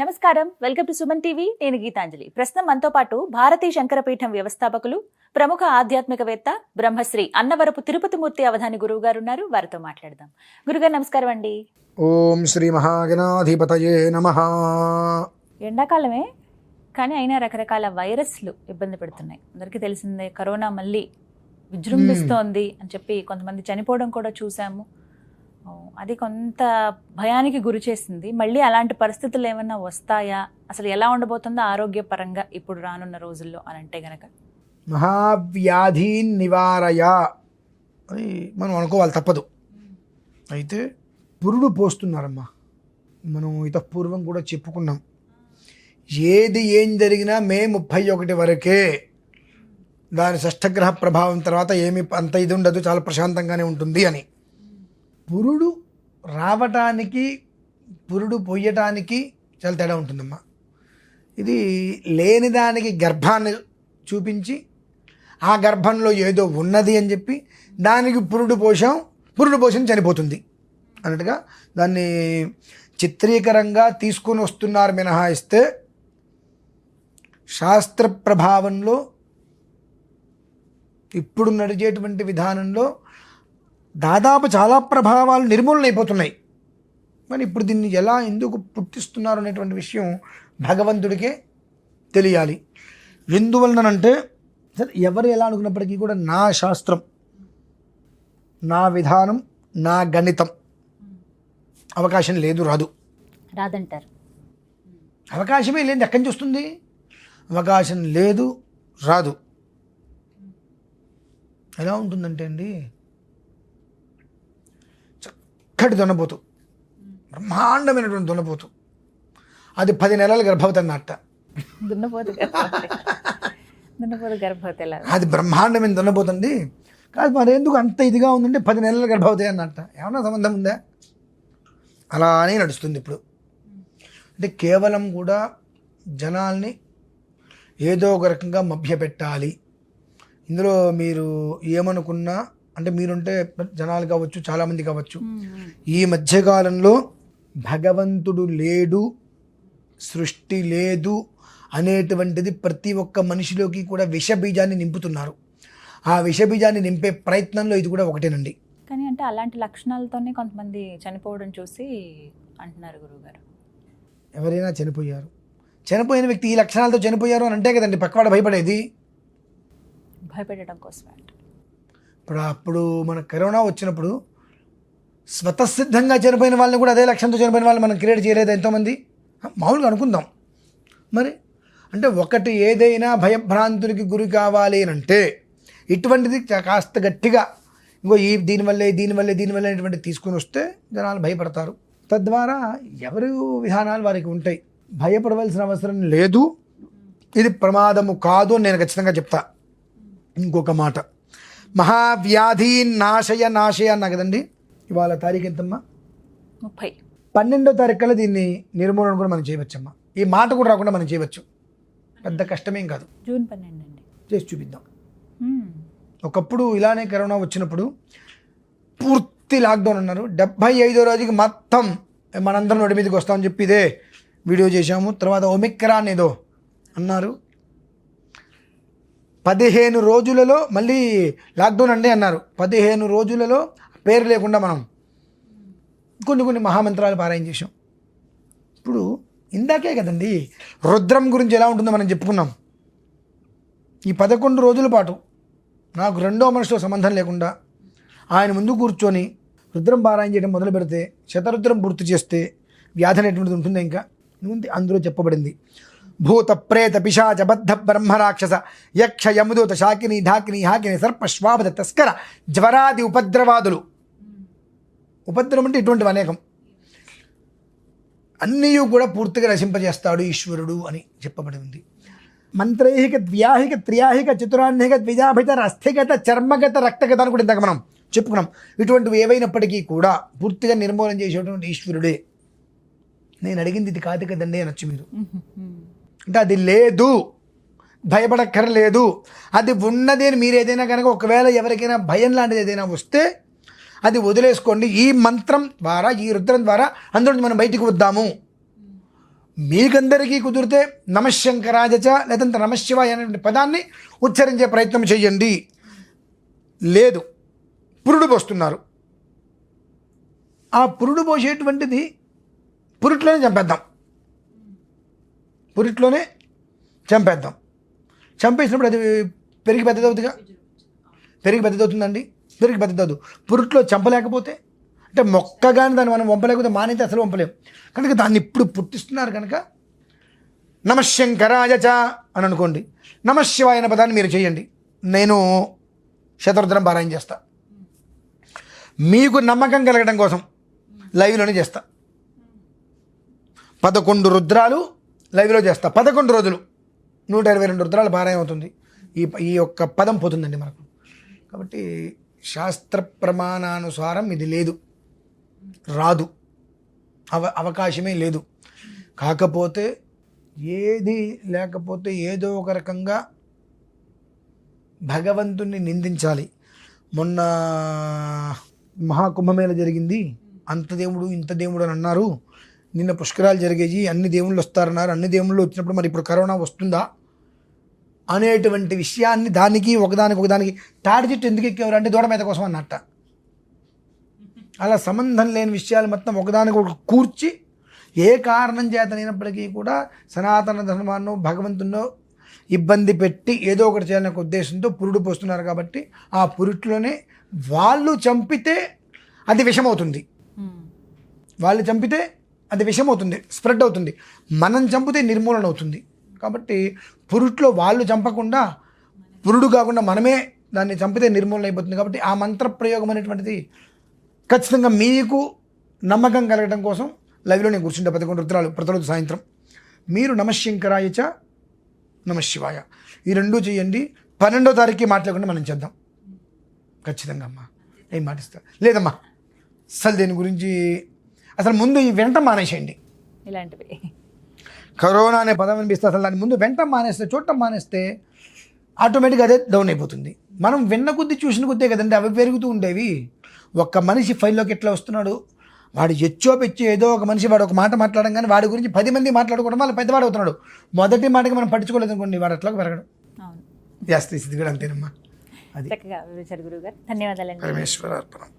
నమస్కారం. Welcome to Suman TV. నేను గీతాంజలి. ప్రస్తుతం మనతో పాటు భారతీ శంకరపీఠం వ్యవస్థాపకులు ప్రముఖ ఆధ్యాత్మికవేత్త బ్రహ్మశ్రీ అన్నవరపు తిరుపతి మూర్తి అవధాని గురువు గారు ఉన్నారు. వారితో మాట్లాడదాం. గురుగారు నమస్కారం అండి. ఓం శ్రీ మహాగణాధిపతయే నమ. ఎండాకాలమే కానీ అయినా రకరకాల వైరస్లు ఇబ్బంది పెడుతున్నాయి. అందరికీ తెలిసిందే కరోనా మళ్ళీ విజృంభిస్తోంది అని చెప్పి కొంతమంది చనిపోవడం కూడా చూసాము. అది కొంత భయానికి గురి చేసింది. మళ్ళీ అలాంటి పరిస్థితులు ఏమైనా వస్తాయా? అసలు ఎలా ఉండబోతుందో ఆరోగ్యపరంగా ఇప్పుడు రానున్న రోజుల్లో అని అంటే గనక. మహావ్యాధి నివారయ అని మనం అనుకోవాలి తప్పదు. అయితే పురుడు పోస్తున్నారమ్మా. మనం ఇతపూర్వం కూడా చెప్పుకున్నాం. ఏది ఏం జరిగినా మే ముప్పై ఒకటి వరకే దాని షష్ఠగ్రహ ప్రభావం తర్వాత ఏమి అంత ఇది ఉండదు చాలా ప్రశాంతంగానే ఉంటుంది అని. పురుడు రావటానికి పురుడు పొయ్యటానికి చాలా తేడా ఉంటుందమ్మా. ఇది లేని దానికి గర్భాన్ని చూపించి ఆ గర్భంలో ఏదో ఉన్నది అని చెప్పి దానికి పురుడు పోషం పురుడు పోషం చనిపోతుంది. అన్నట్టుగా దాన్ని చిత్రీకరంగా తీసుకొని వస్తున్నారు మినహాయిస్తే శాస్త్ర ప్రభావంలో ఇప్పుడు నడిచేటువంటి విధానంలో దాదాపు చాలా ప్రభావాలు నిర్మూలన అయిపోతున్నాయి మరి ఇప్పుడు దీన్ని ఎలా ఎందుకు పుట్టిస్తున్నారు అనేటువంటి విషయం భగవంతుడికే తెలియాలి. ఎందువలనంటే సరే ఎవరు ఎలా అనుకున్నప్పటికీ కూడా నా శాస్త్రం నా విధానం నా గణితం అవకాశం లేదు రాదు. రాదంటారు. అవకాశమే లేదు ఎక్కడి నుంచి వస్తుంది? అవకాశం లేదు రాదు. ఎలా ఉంటుందంటే అండి చక్కటి దొనపోతు. బ్రహ్మాండమైనటువంటి దొనపోతు. అది పది నెలల గర్భవతి అన్నట్ట. దున్నపోతు దున్నపోతు గర్భవతి అది బ్రహ్మాండమైన దున్నపోతుంది కాదు మరి ఎందుకు అంత ఇదిగా ఉందంటే పది నెలల గర్భవతి అన్నట్ట. ఏమన్నా సంబంధం ఉందా? అలానే నడుస్తుంది ఇప్పుడు. అంటే కేవలం కూడా జనాల్ని ఏదో ఒక రకంగా మభ్యపెట్టాలి. ఇందులో మీరు ఏమనుకున్నా అంటే మీరుంటే జనాలు కావచ్చు చాలామంది కావచ్చు. ఈ మధ్యకాలంలో భగవంతుడు లేడు సృష్టి లేదు అనేటువంటిది ప్రతి ఒక్క మనిషిలోకి కూడా విషబీజాన్ని నింపుతున్నారు. ఆ విషబీజాన్ని నింపే ప్రయత్నంలో ఇది కూడా ఒకటేనండి. కానీ అంటే అలాంటి లక్షణాలతోనే కొంతమంది చనిపోవడం చూసి అంటున్నారు గురువుగారు. ఎవరైనా చనిపోయారు. చనిపోయిన వ్యక్తి ఈ లక్షణాలతో చనిపోయారు అని అంటే కదండి పక్కవాడ భయపడేది? భయపెట్టడం అంట ఇప్పుడు అప్పుడు మన కరోనా వచ్చినప్పుడు స్వతసిద్ధంగా చనిపోయిన వాళ్ళని కూడా అదే లక్ష్యంతో చనిపోయిన వాళ్ళని మనం క్రియేట్ చేయలేదు ఎంతోమంది. మామూలుగా అనుకుందాం. మరి అంటే ఒకటి ఏదైనా భయభ్రాంతునికి గురి కావాలి అని అంటే ఇటువంటిది కాస్త గట్టిగా ఇంకో ఈ దీనివల్లే దీనివల్లే దీనివల్లే అనేటువంటి తీసుకుని వస్తే జనాలు భయపడతారు. తద్వారా ఎవరి విధానాలు వారికి ఉంటాయి. భయపడవలసిన అవసరం లేదు. ఇది ప్రమాదము కాదు అని నేను ఖచ్చితంగా చెప్తా. ఇంకొక మాట. మహావ్యాధి నాశయ నాశయ అన్నా కదండి? ఇవాళ తారీఖు ఎంతమ్మా? ముప్పై. పన్నెండో తారీఖు కల్లా దీన్ని నిర్మూలన కూడా మనం చేయవచ్చమ్మా. ఈ మాట కూడా రాకుండా మనం చేయవచ్చు. పెద్ద కష్టమేం కాదు. జూన్ పన్నెండు అండి చేసి చూపిద్దాం. ఒకప్పుడు ఇలానే కరోనా వచ్చినప్పుడు పూర్తి లాక్డౌన్ అన్నారు. డెబ్భై ఐదో రోజుకి మొత్తం మనందరం నోటి మీదకి వస్తామని చెప్పి ఇదే వీడియో చేశాము. తర్వాత ఒమిక్రాన్ ఏదో అన్నారు. పదిహేను రోజులలో మళ్ళీ లాక్డౌన్ అండి అన్నారు. పదిహేను రోజులలో పేరు లేకుండా మనం కొన్ని కొన్ని మహామంత్రాలు పారాయణ చేసాం ఇప్పుడు ఇందాకే కదండి రుద్రం గురించి ఎలా ఉంటుందో మనం చెప్పుకున్నాం. ఈ పదకొండు రోజుల పాటు నాకు రెండో మనిషితో సంబంధం లేకుండా ఆయన ముందు కూర్చొని రుద్రం పారాయణ చేయడం మొదలు పెడితే శతరుద్రం పూర్తి చేస్తే వ్యాధి అనేటువంటిది ఉంటుంది ఇంకా? అందులో చెప్పబడింది. భూత ప్రేత పిశాచ బద్ధ బ్రహ్మరాక్షస యక్ష యముదూత శాకిని ఢాకిని హాకిని సర్ప శ్వాపద తస్కర జ్వరాది ఉపద్రవాదులు ఉపద్రవం అంటే ఇటువంటివి అనేకం. అన్నీ కూడా పూర్తిగా నశింపజేస్తాడు ఈశ్వరుడు అని చెప్పబడి ఉంది. మంత్రైహిక ద్వ్యాహిక త్రియాహిక చతురాన్హిక ద్విజాభిత రస్థిగత చర్మగత రక్తగత అని కూడా ఇందాక మనం చెప్పుకున్నాం. ఇటువంటివి ఏవైనప్పటికీ కూడా పూర్తిగా నిర్మూలన చేసేటువంటి ఈశ్వరుడే. నేను అడిగింది ఇది కాదు కదండి అనొచ్చు మీరు. అంటే అది లేదు. భయపడక్కర్లేదు. అది ఉన్నది అని మీరు ఏదైనా కనుక ఒకవేళ ఎవరికైనా భయం లాంటిది ఏదైనా వస్తే అది వదిలేసుకోండి. ఈ మంత్రం ద్వారా ఈ రుద్రం ద్వారా అందులో మనం బయటికి వద్దాము. మీకందరికీ కుదిరితే నమశంకరాజచ లేదంటే నమశివాయ అనే పదాన్ని ఉచ్చరించే ప్రయత్నం చేయండి. లేదు. పురుడు పోస్తున్నారు. ఆ పురుడు పోసేటువంటిది పురుట్లోనే చంపేద్దాం. పురిట్లోనే చంపేద్దాం. చంపేసినప్పుడు అది పెరిగి పెద్దదవుతుందిగా పెరిగి పెద్దదవుతుందండి పెరిగి పెద్దదవుతుంది పురిట్లో చంపలేకపోతే అంటే మొక్కగాని దాన్ని మనం వంపలేకపోతే మానైతే అసలు వంపలేము కనుక దాన్ని ఇప్పుడు పుట్టిస్తున్నారు కనుక నమశంకరాయ చ అని అనుకోండి. నమశివాయ అనే పదాన్ని మీరు చేయండి. నేను శతరుద్రం పారాయణ చేస్తా. మీకు నమ్మకం కలగడం కోసం లైవ్లోనే చేస్తా. పదకొండు రుద్రాలు లైవ్లో చేస్తా. పదకొండు రోజులు. నూట ఇరవై రెండు రుద్రాలు భారం అవుతుంది. ఈ ఈ యొక్క పదం పోతుందండి మనకు. కాబట్టి శాస్త్ర ప్రమాణానుసారం ఇది లేదు. రాదు. అవ అవకాశమే లేదు. కాకపోతే ఏది లేకపోతే ఏదో ఒక రకంగా భగవంతుణ్ణి నిందించాలి. మొన్న మహాకుంభమేళ జరిగింది. అంత దేవుడు ఇంత దేవుడు అని అన్నారు. నిన్న పుష్కరాలు జరిగేవి అన్ని దేవుళ్ళు వస్తారన్నారు. అన్ని దేవుళ్ళు వచ్చినప్పుడు మరి ఇప్పుడు కరోనా వస్తుందా? అనేటువంటి విషయాన్ని దానికి ఒకదానికి ఒకదానికి తాడి చెట్టు ఎందుకు ఎక్కేవారు? అంటే దూడ మీద కోసం అన్నట్ట. అలా సంబంధం లేని విషయాలు మొత్తం ఒకదానికి ఒక కూర్చి ఏ కారణం చేతనైనప్పటికీ కూడా సనాతన ధర్మాన్ని భగవంతున్నో ఇబ్బంది పెట్టి ఏదో ఒకటి చేయాలనే ఉద్దేశంతో పురుడు పోస్తున్నారు కాబట్టి ఆ పురుట్లోనే వాళ్ళు చంపితే అది విషమవుతుంది. వాళ్ళు చంపితే అది విషం అవుతుంది స్ప్రెడ్ అవుతుంది. మనం చంపితే నిర్మూలన అవుతుంది కాబట్టి పురుట్లో వాళ్ళు చంపకుండా పురుడు కాకుండా మనమే దాన్ని చంపితే నిర్మూలన అయిపోతుంది కాబట్టి ఆ మంత్ర ప్రయోగం అనేటువంటిది ఖచ్చితంగా మీకు నమ్మకం కలగడం కోసం లైవ్లో నేను కూర్చుంటే పదకొండు రుద్రాలు ప్రతిరోజు సాయంత్రం. మీరు నమశంకరాయచ నమశివాయ ఈ రెండూ చేయండి. పన్నెండో తారీఖు మాట్లాడకుండా మనం చేద్దాం. ఖచ్చితంగా అమ్మా ఏం మాటిస్తా. లేదమ్మా అసలు దీని గురించి అసలు ముందు ఈ వెంట మానేసేయండి. ఇలాంటివి. కరోనా అనే పదం వినిపిస్తే అసలు దాని ముందు వెంట మానేస్తే చూడటం మానేస్తే ఆటోమేటిక్గా అదే డౌన్ అయిపోతుంది. మనం విన్న కొద్దీ చూసిన కొద్దే కదండి అవి పెరుగుతూ ఉండేవి. ఒక్క మనిషి ఫైల్లోకి ఎట్లా వస్తున్నాడు? వాడు ఎచ్చో పెచ్చో ఏదో ఒక మనిషి వాడు ఒక మాట మాట్లాడడం కానీ వాడి గురించి పది మంది మాట్లాడుకోవడం వల్ల పెద్దవాడు అవుతున్నాడు. మొదటి మాటకి మనం పట్టించుకోలేదు అనుకోండి వాడు అట్లా పెరగడం. జాస్తి స్థితి కూడా అంతేనమ్మా. అది. ధన్యవాదాలండి. పరమేశ్వర అర్పణం